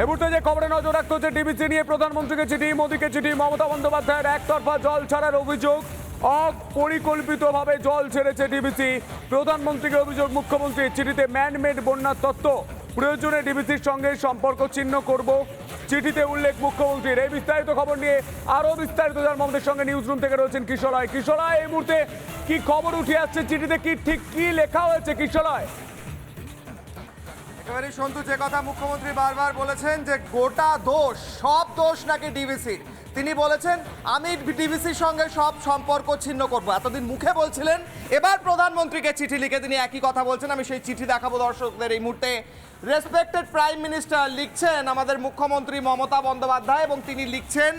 এ মুহূর্তে যে খবরে নজর রাখতে হচ্ছে ডিবিসি নিয়ে, প্রধানমন্ত্রীকে চিঠি, মোদীকে চিঠি, মমতা বন্দ্যোপাধ্যায়ের একতরফা জল ছাড়ার অভিযোগ। অপরিকল্পিতভাবে জল ছেড়েছে ডিবিসি। প্রধানমন্ত্রীকে অভিযোগ মুখ্যমন্ত্রীর চিঠিতে ম্যানমেড বন্যার তত্ত্ব। প্রয়োজনে ডিবিসির সঙ্গে সম্পর্ক ছিন্ন করব। চিঠিতে উল্লেখ, মুখ্যমন্ত্রীর এই বিস্তারিত খবর নিয়ে আরও বিস্তারিত জানব আমাদের সঙ্গে নিউজ রুম থেকে রয়েছেন কিশোরয় কিশোরয় এই মুহূর্তে কি খবর উঠে আসছে? চিঠিতে কি ঠিক কি লেখা হয়েছে কিশোরয় একেবারেই সন্তু, যে কথা মুখ্যমন্ত্রী বারবার বলেছেন যে গোটা দোষ, সব দোষ নাকি ডিভিসির তিনি বলেছেন, আমি ডিভিসির সঙ্গে সব সম্পর্ক ছিন্ন করব। এতদিন মুখে বলছিলেন, এবার প্রধানমন্ত্রীকে চিঠি লিখে তিনি একই কথা বলছেন। আমি সেই চিঠি দেখাবো দর্শকদের এই মুহূর্তে। রেসপেক্টেড প্রাইম মিনিস্টার লিখছেন আমাদের মুখ্যমন্ত্রী মমতা বন্দ্যোপাধ্যায় এবং তিনি লিখছেন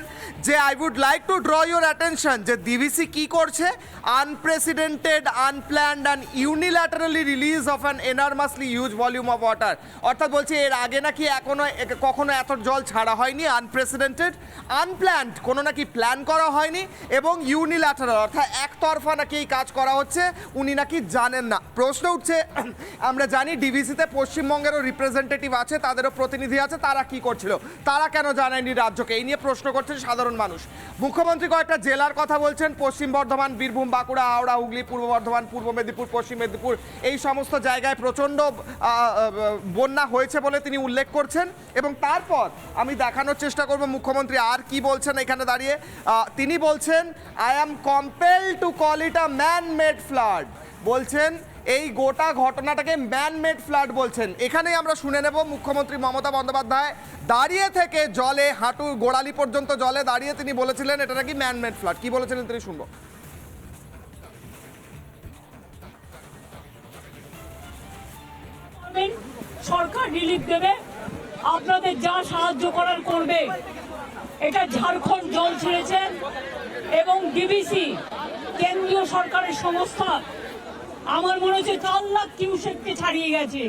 যে I would like to draw your attention যে ডিভিসি কি করছে? Unprecedented unplanned and unilaterally release of an enormously huge volume of water অর্থাৎ বলছে, এর আগে নাকি এখনও, কখনো এত জল ছাড়া হয়নি আনপ্রেসিডেন্টেড আনপ্ল্যান্ড কোনো নাকি প্ল্যান করা হয়নি এবং ইউনিল্যাটারাল অর্থাৎ একতরফা নাকি এই কাজ করা হচ্ছে, উনি নাকি জানেন না। প্রশ্ন উঠছে, আমরা জানি ডিভিসিতে পশ্চিমবঙ্গেরও রিপ্রেজেন্টেটিভ আছে, তাদেরও প্রতিনিধি আছে, তারা কি করছিল? তারা কেন জানায়নি রাজ্যকে? এই নিয়ে প্রশ্ন করছেন সাধারণ মানুষ। মুখ্যমন্ত্রী কয়েকটা জেলার কথা বলছেন, পশ্চিম বর্ধমান, বীরভূম, বাঁকুড়া, হাওড়া, হুগলি, পূর্ব বর্ধমান, পূর্ব মেদিনীপুর, পশ্চিম মেদিনীপুর, এই সমস্ত জায়গায় প্রচণ্ড বন্যা হয়েছে বলে তিনি উল্লেখ করছেন। এবং তারপর আমি দেখানোর চেষ্টা করব মুখ্যমন্ত্রী আর কি বলছেন এখানে দাঁড়িয়ে। তিনি বলছেন I am compel to call it a man made flood বলছেন এই গোটা ঘটনাটাকে ম্যান মেড ফ্লাড বলছেন। এখানেই আমরা শুনে নেব মুখ্যমন্ত্রী মমতা বন্দ্যোপাধ্যায়। দাঁড়িয়ে থেকে জলে হাঁটু গোড়ালি পর্যন্ত জলে দাঁড়িয়ে তিনি বলেছিলেন, এটা নাকি ম্যান মেড ফ্লাড কি বলেছিলেন তিনি শুনব। সরকার রিলিফ দেবে, আপনাদের যা সাহায্য করার করবে। এটা ঝাড়খণ্ড জল ছেড়েছেন এবং ডিবিসি কেন্দ্রীয় সরকারের সংস্থা আমার মনে হচ্ছে চার লাখ কিউসেককে ছাড়িয়ে গেছে।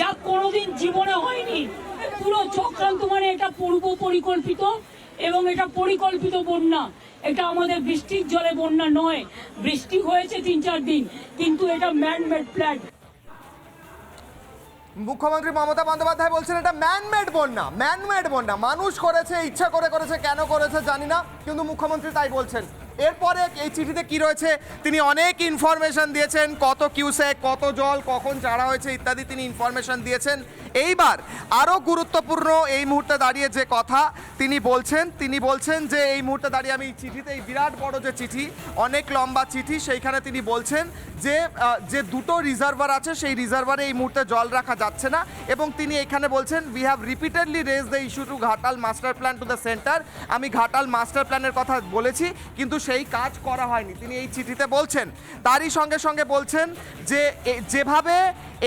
যা কোনোদিন জীবনে হয়নি। পুরো চক্রান্ত মানে এটা পূর্ব পরিকল্পিত এবং এটা পরিকল্পিত বন্যা। এটা আমাদের বৃষ্টির জলে বন্যা নয়। বৃষ্টি হয়েছে তিন চার দিন, কিন্তু এটা ম্যান মেড প্ল্যান মুখ্যমন্ত্রী মমতা বন্দ্যোপাধ্যায় বলছেন এটা ম্যানমেড বন্যা ম্যানমেড বন্যা। মানুষ করেছে, ইচ্ছা করে করেছে, কেন করেছে জানি না, কিন্তু মুখ্যমন্ত্রী তাই বলছেন। এরপরে এই চিঠিতে কি রয়েছে? তিনি অনেক ইনফরমেশন দিয়েছেন, কত কিউসেক, কত জল, কখন চাড়া হয়েছে ইত্যাদি তিনি ইনফরমেশন দিয়েছেন। এইবার আরও গুরুত্বপূর্ণ এই মুহূর্তে দাঁড়িয়ে যে কথা তিনি বলছেন তিনি বলছেন যে এই মুহূর্তে দাঁড়িয়ে আমি চিঠিতে, এই বিরাট বড় যে চিঠি, অনেক লম্বা চিঠি, সেইখানে তিনি বলছেন যে যে দুটো রিজার্ভার আছে, সেই রিজার্ভারে এই মুহূর্তে জল রাখা যাচ্ছে না এবং তিনি এখানে বলছেন we have repeatedly raise the issue to Ghatal master plan to the centre আমি ঘাটাল মাস্টার প্ল্যানের কথা বলেছি, কিন্তু সেই কাজ করা হয়নি। তিনি এই চিঠিতে বলছেন, তারই সঙ্গে সঙ্গে বলছেন যে যেভাবে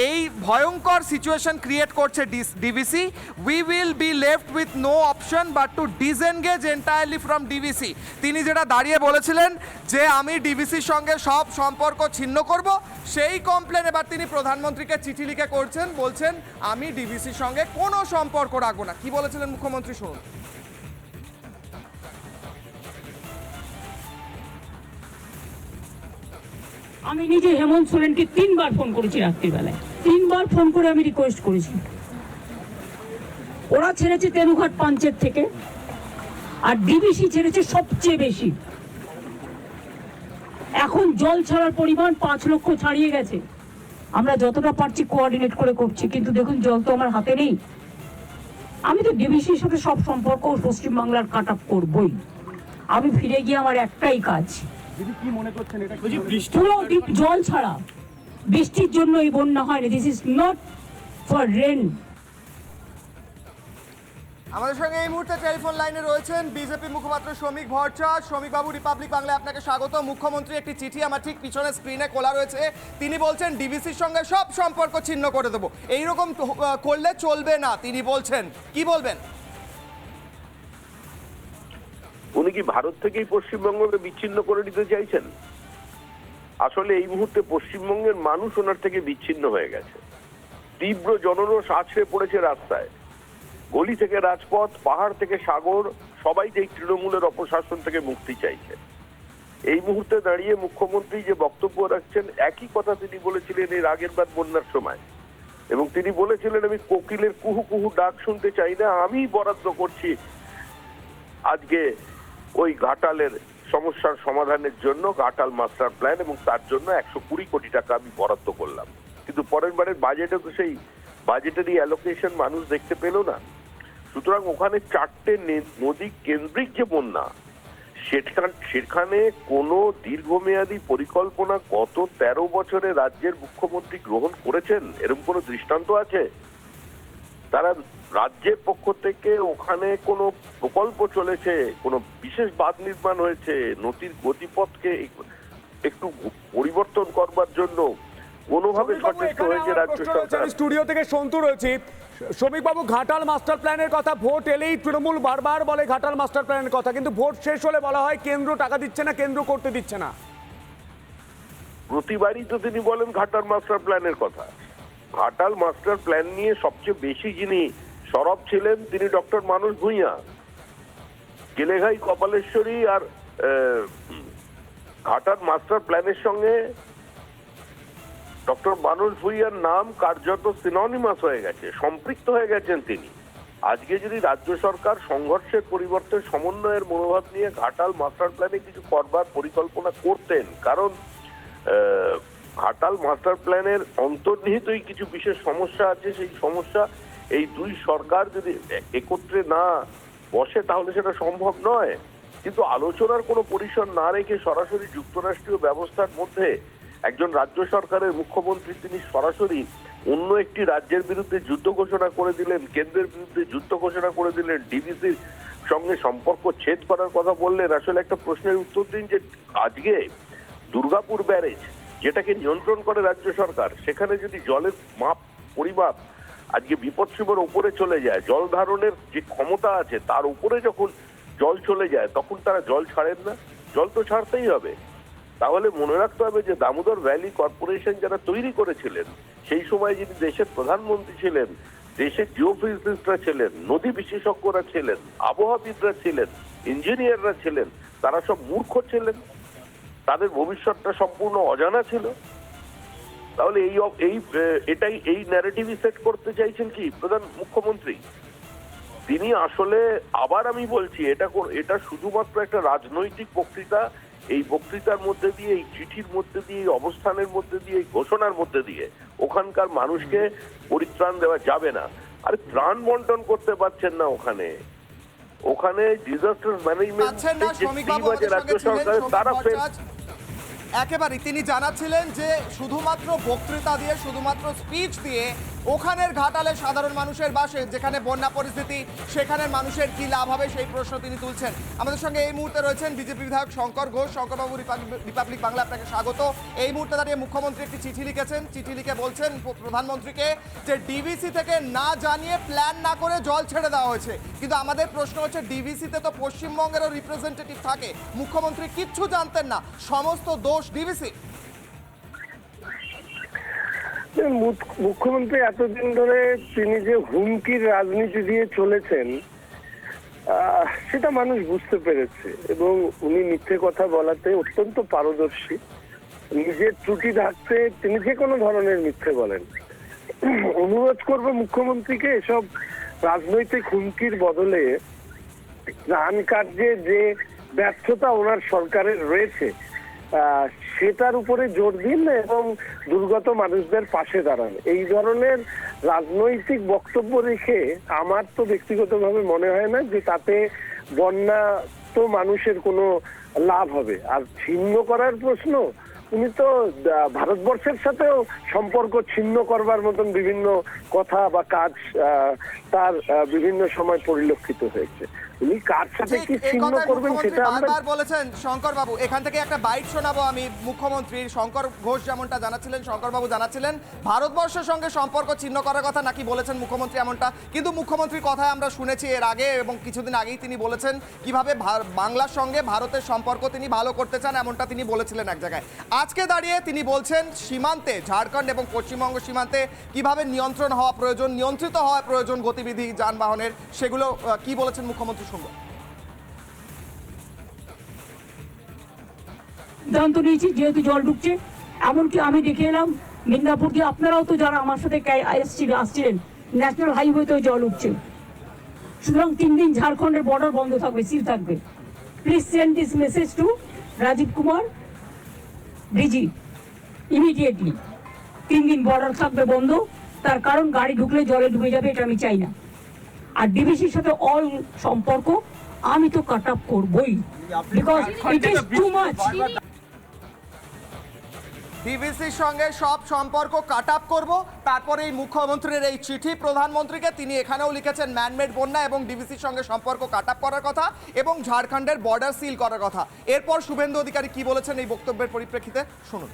এই ভয়ঙ্কর সিচুয়েশন ক্রিয়েট করছে DVC we will be left with no option but to disengage entirely from DVC তিনি যেটা দাঁড়িয়ে বলেছিলেন যে আমি ডিভিসির সঙ্গে সব সম্পর্ক ছিন্ন করব, সেই কমপ্লেন এবার তিনি প্রধানমন্ত্রীকে চিঠি লিখে করছেন, বলছেন, আমি ডিভিসির সঙ্গে কোনো সম্পর্ক রাখব না। কি বলেছিলেন মুখ্যমন্ত্রী শুনুন। আমি নিজে হেমন্ত সোরেনকে তিনবার ফোন করেছি রাত্রিবেলায়। তিনবার ফোন করে আমি রিকোয়েস্ট করেছি। ওরা ছেড়েছে তেনুঘাট পাঞ্চের থেকে, আর ডিবিসি ছেড়েছে সবচেয়ে বেশি। এখন জল ছাড়ার পরিমাণ পাঁচ লক্ষ ছাড়িয়ে গেছে। আমরা যতটা পারছি কোঅর্ডিনেট করে করছি, কিন্তু দেখুন জল তো আমার হাতে নেই। আমি তো ডিবিসির সাথে সব সম্পর্ক পশ্চিমবাংলার কাট আপ করবই। আমি ফিরে গিয়ে আমার একটাই কাজ জল ছাড়া বৃষ্টির জন্য এই বন্যা হয়নি this is not for rain আমাদের সঙ্গে এই মুহূর্তে টেলিফোন লাইনে রয়েছেন বিজেপি মুখপাত্র শ্রমিক ভট্টাচার্য শ্রমিক বাবু রিপাবলিক বাংলায় আপনাকে স্বাগত। মুখ্যমন্ত্রী একটি চিঠি আমার ঠিক পিছনে স্ক্রিনে খোলা রয়েছে। তিনি বলছেন ডিবিসির সঙ্গে সব সম্পর্ক ছিন্ন করে দেবো। এইরকম করলে চলবে না তিনি বলছেন। কি বলবেন? কি ভারত থেকেই পশ্চিমবঙ্গকে বিচ্ছিন্ন করে দিতে চাইছেন? আসলে এই মুহূর্তে পশ্চিমবঙ্গের মানুষ ওনার থেকে বিচ্ছিন্ন হয়ে গেছে। তীব্র জনরোষ আছড়ে পড়েছে রাস্তায়। গলি থেকে রাজপথ, পাহাড় থেকে সাগর, সবাই এই তৃণমূলের অপশাসন থেকে মুক্তি চাইছে। এই মুহূর্তে দাঁড়িয়ে মুখ্যমন্ত্রী যে বক্তব্য রাখছেন, একই কথা তিনি বলেছিলেন এর আগের বার বন্যার সময়। এবং তিনি বলেছিলেন, আমি কোকিলের কুহু কুহু ডাক শুনতে চাই না আমি বরাদ্দ করছি আজকে ওই ঘাটালের সমস্যার সমাধানের জন্য ঘাটাল মাস্টার প্ল্যান এবং তার জন্য একশো কুড়ি কোটি টাকা আমি বরাদ্দ করলাম। কিন্তু পরের বারের বাজেটে তো সেই বাজেটারি অ্যালোকেশন মানুষ দেখতে পেল না। সুতরাং ওখানে চারটে নদী কেন্দ্রিক যে বন্যা, সেখান, সেখানে কোনো দীর্ঘমেয়াদী পরিকল্পনা গত তেরো বছরে রাজ্যের মুখ্যমন্ত্রী গ্রহণ করেছেন? এরকম কোনো দৃষ্টান্ত আছে? তারা রাজ্যের পক্ষ থেকে ওখানে কোনো প্রকল্প চলেছে কোনো বিশেষ বাঁধ নির্মাণ হয়েছে নদীর গতিপথকে একটু পরিবর্তন করবার জন্য কোনোভাবে সচেষ্ট হয়েছে রাজ্য সরকার? স্টুডিও থেকে সন্তু রয়েছি। শ্রমিকবাবু ঘাটাল মাস্টার প্ল্যানের কথা ভোট এলেই তৃণমূল বারবার বলে ঘাটাল মাস্টার প্ল্যানের কথা কিন্তু ভোট শেষ হলে বলা হয় কেন্দ্র টাকা দিচ্ছে না কেন্দ্র করতে দিচ্ছে না। প্রতিবারই তো তিনি বলেন ঘাটাল মাস্টার প্ল্যানের কথা। ঘাটাল মাস্টার প্ল্যান নিয়ে সবচেয়ে বেশি যিনি সরব ছিলেন, তিনি ডক্টর মানুষ ভূঁইয়া। গেলেঘাই, কপালেশ্বরী আর ঘাটাল মাস্টার প্ল্যানের সঙ্গে ডক্টর মানুষ ভূঁইয়ার নাম কার্যত সিননিমাস হয়ে গেছে, সম্পৃক্ত হয়ে গেছেন তিনি। আজকে যদি রাজ্য সরকার সংঘর্ষের পরিবর্তে সমন্বয়ের মনোভাব নিয়ে ঘাটাল মাস্টার প্ল্যানে কিছু করবার পরিকল্পনা করতেন, কারণ ঘাটাল মাস্টার প্ল্যানের অন্তর্নিহিতই কিছু বিশেষ সমস্যা আছে, সেই সমস্যা এই দুই সরকার যদি একত্রে না বসে তাহলে সেটা সম্ভব নয়। কিন্তু আলোচনার কোনো পরিসর না রেখে সরাসরি যুক্তরাষ্ট্রীয় ব্যবস্থার মধ্যে একজন রাজ্য সরকারের মুখ্যমন্ত্রী তিনি সরাসরি অন্য একটি রাজ্যের বিরুদ্ধে যুদ্ধ ঘোষণা করে দিলেন, কেন্দ্রের বিরুদ্ধে যুদ্ধ ঘোষণা করে দিলেন, ডিবিসির সঙ্গে সম্পর্ক ছেদ করার কথা বললেন। আসলে একটা প্রশ্নের উত্তর দিন যে আজকে দুর্গাপুর ব্যারেজ যেটাকে নিয়ন্ত্রণ করে রাজ্য সরকার, সেখানে যদি জলের মাপ, পরিমাপ আজকে বিপদসীমার উপরে চলে যায়, জল ধারণের যে ক্ষমতা আছে তার উপরে যখন জল চলে যায়, তখন তারা জল ছাড়েন না। জল তো ছাড়তেই হবে। তাহলে মনে রাখতে হবে যে দামোদর ভ্যালি কর্পোরেশন যারা তৈরি করেছিলেন, সেই সময় যিনি দেশের প্রধানমন্ত্রী ছিলেন, দেশের জিওফিজিস্টরা ছিলেন, নদী বিশেষজ্ঞরা ছিলেন, আবহাওয়াবিদরা ছিলেন, ইঞ্জিনিয়াররা ছিলেন, তারা সব মূর্খ ছিলেন। তাদের ভবিষ্যৎটা সম্পূর্ণ অজানা ছিল। তাহলে এই এই এটাই এই ন্যারেটিভই সেট করতে চাইছেন কি? প্রধান মুখ্যমন্ত্রী। তিনি আসলে আবার আমি বলছি এটা এটা শুধুমাত্র একটা রাজনৈতিক বক্তৃতা। এই বক্তৃতার মধ্যে দিয়ে এই চিঠির মধ্যে দিয়ে এই অবস্থানের মধ্যে দিয়ে এই ঘোষণার মধ্যে দিয়ে ওখানকার মানুষকে পরিত্রাণ দেওয়া যাবে না। আর ত্রাণ বন্টন করতে পারছেন না ওখানে। ওখানে ডিজাস্টার ম্যানেজমেন্ট রাজ্য সরকারের তারা। একেবারেই তিনি জানাচ্ছিলেন যে শুধুমাত্র বক্তৃতা দিয়ে শুধুমাত্র স্পিচ দিয়ে ওখানের ঘাটালে সাধারণ মানুষের বাসে, যেখানে বন্যা পরিস্থিতি, সেখানের মানুষের কি লাভ হবে সেই প্রশ্ন তিনি তুলছেন। আমাদের সঙ্গে এই মুহূর্তে রয়েছেন বিজেপি বিধায়ক শঙ্কর ঘোষ। শঙ্করবাবু রিপাবলিক- বাংলা আপনাকে স্বাগত। এই মুহূর্তে দাঁড়িয়ে মুখ্যমন্ত্রী একটি চিঠি লিখেছেন। চিঠি লিখে বলছেন প্রধানমন্ত্রীকে যে ডিভিসি থেকে না জানিয়ে প্ল্যান না করে জল ছেড়ে দেওয়া হয়েছে। কিন্তু আমাদের প্রশ্ন হচ্ছে ডিভিসিতে তো পশ্চিমবঙ্গেরও রিপ্রেজেন্টেটিভ থাকে। মুখ্যমন্ত্রী কিচ্ছু জানতেন না। সমস্ত দোষ ডিভিসি মুখ্যমন্ত্রী এতদিন ধরে তিনি যে হুমকির রাজনীতি দিয়ে চলেছেন সেটা মানুষ বুঝতে পেরেছে এবং উনি মিথ্যে কথা বলাতে অত্যন্ত পারদর্শী। নিজের ত্রুটি ঢাকতে তিনি যে কোনো ধরনের মিথ্যে বলেন। অনুরোধ করব মুখ্যমন্ত্রীকে এসব রাজনৈতিক হুমকির বদলে ত্রাণ কার্যে যে ব্যর্থতা ওনার সরকারের রয়েছে সেটার উপরে জোর দিন এবং দুর্গত মানুষদের পাশে দাঁড়ান। এই ধরনের রাজনৈতিক বক্তব্য রেখে আমার তো ব্যক্তিগতভাবে মনে হয় না যে তাতে বন্যা তো মানুষের কোনো লাভ হবে। আর ছিন্ন করার প্রশ্ন, উনি তো ভারতবর্ষের সাথেও সম্পর্ক ছিন্ন করবার মতন বিভিন্ন কথা বা কাজ তার বিভিন্ন সময় পরিলক্ষিত হয়েছে। উনি কার সাথে কি ছিন্ন করবেন সেটা বারবার বলেছেন শঙ্কর বাবু। এখান থেকে একটা বাইট শোনাবো আমি মুখ্যমন্ত্রীর। শঙ্কর ঘোষ যেমনটা জানাচ্ছিলেন শঙ্কর বাবু জানাচ্ছিলেন ভারতবর্ষের সঙ্গে সম্পর্ক ছিন্ন করার কথা নাকি বলেছেন মুখ্যমন্ত্রী এমনটা। কিন্তু মুখ্যমন্ত্রীর কথায় আমরা শুনেছি এর আগে এবং কিছুদিন আগেই তিনি বলেছেন কীভাবে বাংলার সঙ্গে ভারতের সম্পর্ক তিনি ভালো করতে চান এমনটা তিনি বলেছিলেন এক জায়গায়। আজকে দাঁড়িয়ে তিনি বলছেন সীমান্তে ঝাড়খণ্ড এবং পশ্চিমবঙ্গ সীমান্তে কীভাবে নিয়ন্ত্রণ হওয়া প্রয়োজন নিয়ন্ত্রিত হওয়া প্রয়োজন গতিবিধি যানবাহনের সেগুলো কি বলেছেন মুখ্যমন্ত্রী শুনব সিদ্ধান্ত নিয়েছি, যেহেতু জল ঢুকছে, এমনকি আমি দেখে এলাম, মিদনাপুর দিয়ে আপনারাও তো যারা আমার সাথে এসছিলেন, আসছিলেন, ন্যাশনাল হাইওয়েতেও জল উঠছে। সুতরাং তিন দিন ঝাড়খণ্ডের বর্ডার বন্ধ থাকবে সিল থাকবে। Please send this message to Rajeev Kumar DG immediately তিন দিন বর্ডার থাকবে বন্ধ, তার কারণ গাড়ি ঢুকলে জলে ডুবে যাবে, এটা আমি চাই না। আর ডিবিসির সাথে অল সম্পর্ক আমি তো কাট আপ করবই। Because it is too much ডিভিসির সঙ্গে সব সম্পর্ক কাট আপ করব। তারপরে এই মুখ্যমন্ত্রীর এই চিঠি প্রধানমন্ত্রীকে তিনি এখানেও লিখেছেন ম্যানমেড বন্যা এবং ডিভিসির সঙ্গে সম্পর্ক কাট আপ করার কথা এবং ঝাড়খণ্ডের বর্ডার সিল করার কথা। এরপর শুভেন্দু অধিকারী কি বলেছেন এই বক্তব্যের পরিপ্রেক্ষিতে শুনুন।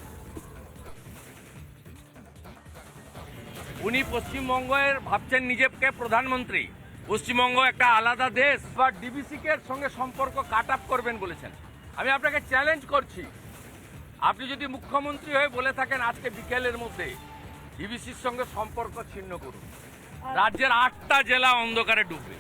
উনি পশ্চিমবঙ্গের ভাবছেন নিজেকে প্রধানমন্ত্রী। পশ্চিমবঙ্গ একটা আলাদা দেশ বা ডিবিসিকে সঙ্গে সম্পর্ক কাট আপ করবেন বলেছেন। আমি আপনাকে চ্যালেঞ্জ করছি। আপনি যদি মুখ্যমন্ত্রী হয়ে বলে থাকেন আজকে বিকেলের মধ্যে ডিবিসির সঙ্গে সম্পর্ক ছিন্ন করুন। রাজ্যের আটটা জেলা অন্ধকারে ডুববে।